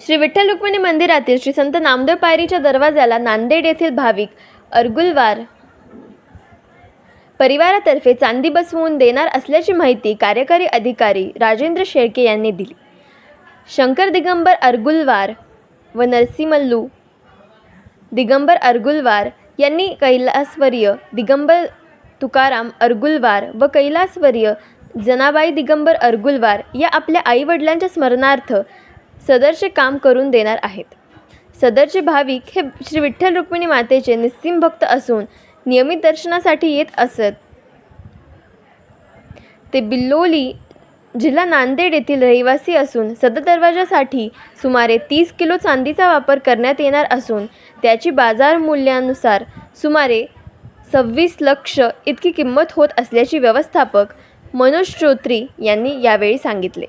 श्री विठ्ठल रुक्मिणी मंदिरातील श्री संत नामदेव पायरीच्या दरवाजाला नांदेड येथील भाविक अर्गुलवार परिवारातर्फे चांदी बसवून देणार असल्याची माहिती कार्यकारी अधिकारी राजेंद्र शेळके यांनी दिली. शंकर दिगंबर अर्गुलवार व नरसिमल्लू दिगंबर अर्गुलवार यांनी कैलासवर्य दिगंबर तुकाराम अर्गुलवार व कैलासवर्य जनाबाई दिगंबर अर्गुलवार या आपल्या आईवडिलांच्या स्मरणार्थ सदरचे काम करून देणार आहेत. सदरचे भाविक हे श्री विठ्ठल रुक्मिणी मातेचे निस्सीम भक्त असून नियमित दर्शनासाठी येत असत. ते बिल्लोली जिल्हा नांदेड येथील रहिवासी असून सदर दरवाजासाठी सुमारे तीस किलो चांदीचा वापर करण्यात येणार असून त्याची बाजार मूल्यानुसार सुमारे सव्वीस लक्ष इतकी किंमत होत असल्याची व्यवस्थापक मनोज श्रोत्री यांनी यावेळी सांगितले.